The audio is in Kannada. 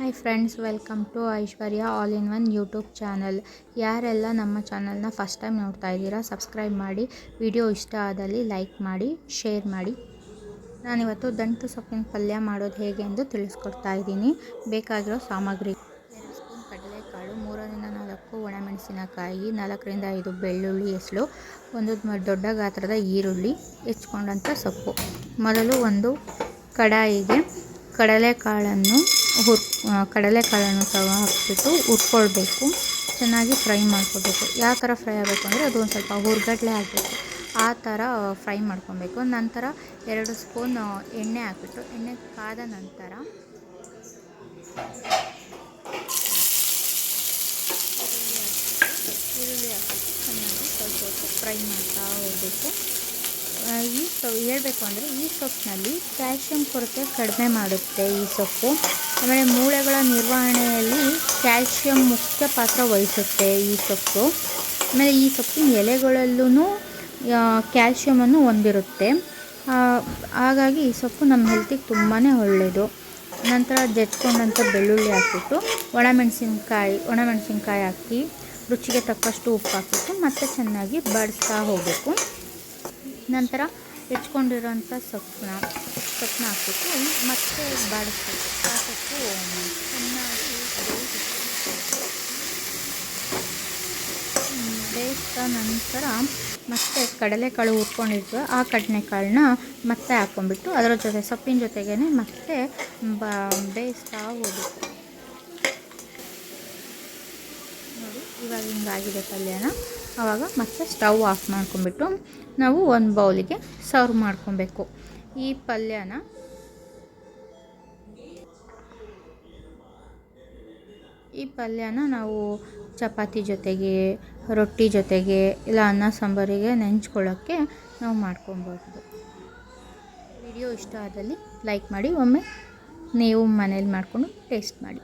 Hi friends welcome to Aishwarya all in one YouTube channel ಯಾರೆಲ್ಲ ನಮ್ಮ ಚಾನಲ್ನ ಫಸ್ಟ್ ಟೈಮ್ ನೋಡ್ತಾ ಇದ್ದೀರಾ ಸಬ್ಸ್ಕ್ರೈಬ್ ಮಾಡಿ ವಿಡಿಯೋ ಇಷ್ಟ ಆದಲ್ಲಿ ಲೈಕ್ ಮಾಡಿ ಶೇರ್ ಮಾಡಿ. ನಾನಿವತ್ತು ದಂಟು ಸೊಪ್ಪಿನ ಪಲ್ಯ ಮಾಡೋದು ಹೇಗೆ ಎಂದು ತಿಳಿಸ್ಕೊಡ್ತಾ ಇದ್ದೀನಿ. ಬೇಕಾಗಿರೋ ಸಾಮಗ್ರಿ. ಎರಡು ಸ್ಪೂನ್ ಕಡಲೆಕಾಳು, ಮೂರರಿಂದ ನಾಲ್ಕು ಒಣಮೆಣಸಿನಕಾಯಿ, ನಾಲ್ಕರಿಂದ ಐದು ಬೆಳ್ಳುಳ್ಳಿ ಹೆಸಳು, ಒಂದು ದೊಡ್ಡ ಗಾತ್ರದ ಈರುಳ್ಳಿ, ಹೆಚ್ಕೊಂಡಂಥ ಸೊಪ್ಪು. ಮೊದಲು ಒಂದು ಕಡಾಯಿಗೆ ಕಡಲೆಕಾಳನ್ನು ಹುರ್ ಕಡಲೆಕಾಳನ್ನು ಸಹ ಹಾಕಿಬಿಟ್ಟು ಹುರ್ಕೊಳ್ಬೇಕು. ಚೆನ್ನಾಗಿ ಫ್ರೈ ಮಾಡ್ಕೋಬೇಕು ಯಾವ ಥರ ಫ್ರೈ ಆಗಬೇಕು ಅಂದರೆ ಅದು ಸ್ವಲ್ಪ ಹುರ್ಗಡ್ಲೆ ಆಗಬೇಕು ಆ ಥರ ಫ್ರೈ ಮಾಡ್ಕೊಬೇಕು ನಂತರ ಎರಡು ಸ್ಪೂನ್ ಎಣ್ಣೆ ಹಾಕಿಬಿಟ್ಟು, ಎಣ್ಣೆ ಕಾದ ನಂತರ ಈರುಳ್ಳಿ ಹಾಕಿ ಚೆನ್ನಾಗಿ ಸ್ವಲ್ಪ ಫ್ರೈ ಮಾಡ್ತಾ ಹೋಗಬೇಕು. ಈ ಸೊ ಹೇಳಬೇಕು ಅಂದರೆ ಈ ಸೊಪ್ಪಿನಲ್ಲಿ ಕ್ಯಾಲ್ಶಿಯಂ ಕೊರತೆ ಕಡಿಮೆ ಮಾಡುತ್ತೆ ಈ ಸೊಪ್ಪು. ಆಮೇಲೆ ಮೂಳೆಗಳ ನಿರ್ವಹಣೆಯಲ್ಲಿ ಕ್ಯಾಲ್ಶಿಯಂ ಮುಖ್ಯ ಪಾತ್ರ ವಹಿಸುತ್ತೆ ಈ ಸೊಪ್ಪು. ಆಮೇಲೆ ಈ ಸೊಪ್ಪಿನ ಎಲೆಗಳಲ್ಲೂ ಕ್ಯಾಲ್ಶಿಯಮನ್ನು ಹೊಂದಿರುತ್ತೆ. ಹಾಗಾಗಿ ಈ ಸೊಪ್ಪು ನಮ್ಮ ಹೆಲ್ತಿಗೆ ತುಂಬಾ ಒಳ್ಳೆಯದು ನಂತರ ಜಜ್ಕೊಂಡಂಥ ಬೆಳ್ಳುಳ್ಳಿ ಹಾಕಿಬಿಟ್ಟು, ಒಣಮೆಣಸಿನ್ಕಾಯಿ ಒಣಮೆಣಸಿನ್ಕಾಯಿ ಹಾಕಿ, ರುಚಿಗೆ ತಕ್ಕಷ್ಟು ಉಪ್ಪು ಹಾಕಿಬಿಟ್ಟು ಮತ್ತೆ ಚೆನ್ನಾಗಿ ಬಡಿಸ್ತಾ ಹೋಗಬೇಕು. ನಂತರ ಹೆಚ್ಕೊಂಡಿರೋಂಥ ಸೊಪ್ಪನ್ನ ಸೊಪ್ಪನ್ನ ಹಾಕ್ಬಿಟ್ಟು ಮತ್ತೆ ಬಾಡಿಸ್ಬೇಕು. ಆ ಸೊಪ್ಪು ಚೆನ್ನಾಗಿ ಬೇಯಿಸಿದ ನಂತರ ಮತ್ತೆ ಕಡಲೆಕಾಳು ಹುರ್ಕೊಂಡಿರ್ತೀವಿ ಆ ಕಡಲೆಕಾಳನ್ನ ಮತ್ತೆ ಹಾಕ್ಕೊಂಡ್ಬಿಟ್ಟು ಅದರ ಜೊತೆ, ಸೊಪ್ಪಿನ ಜೊತೆಗೇ ಮತ್ತೆ ಬಾ, ಬೇಯಿಸ್ತಾ ಹೋಗಬೇಕು ನೋಡಿ, ಇವಾಗ ಹಿಂಗಾಗಿದೆ ಪಲ್ಯನ ಆವಾಗ ಮತ್ತೆ ಸ್ಟವ್ ಆಫ್ ಮಾಡ್ಕೊಂಬಿಟ್ಟು ನಾವು ಒಂದು ಬೌಲಿಗೆ ಸರ್ವ್ ಮಾಡ್ಕೊಬೇಕು. ಈ ಪಲ್ಯನ ಈ ಪಲ್ಯನ ನಾವು ಚಪಾತಿ ಜೊತೆಗೆ, ರೊಟ್ಟಿ ಜೊತೆಗೆ, ಇಲ್ಲ ಅನ್ನ ಸಾಂಬಾರಿಗೆ ನೆಂಚ್ಕೊಳ್ಳೋಕ್ಕೆ ನಾವು ಮಾಡ್ಕೊಬೋದು. ವಿಡಿಯೋ ಇಷ್ಟ ಆದಲ್ಲಿ ಲೈಕ್ ಮಾಡಿ, ಒಮ್ಮೆ ನೀವು ಮನೇಲಿ ಮಾಡಿಕೊಂಡು ಟೇಸ್ಟ್ ಮಾಡಿ.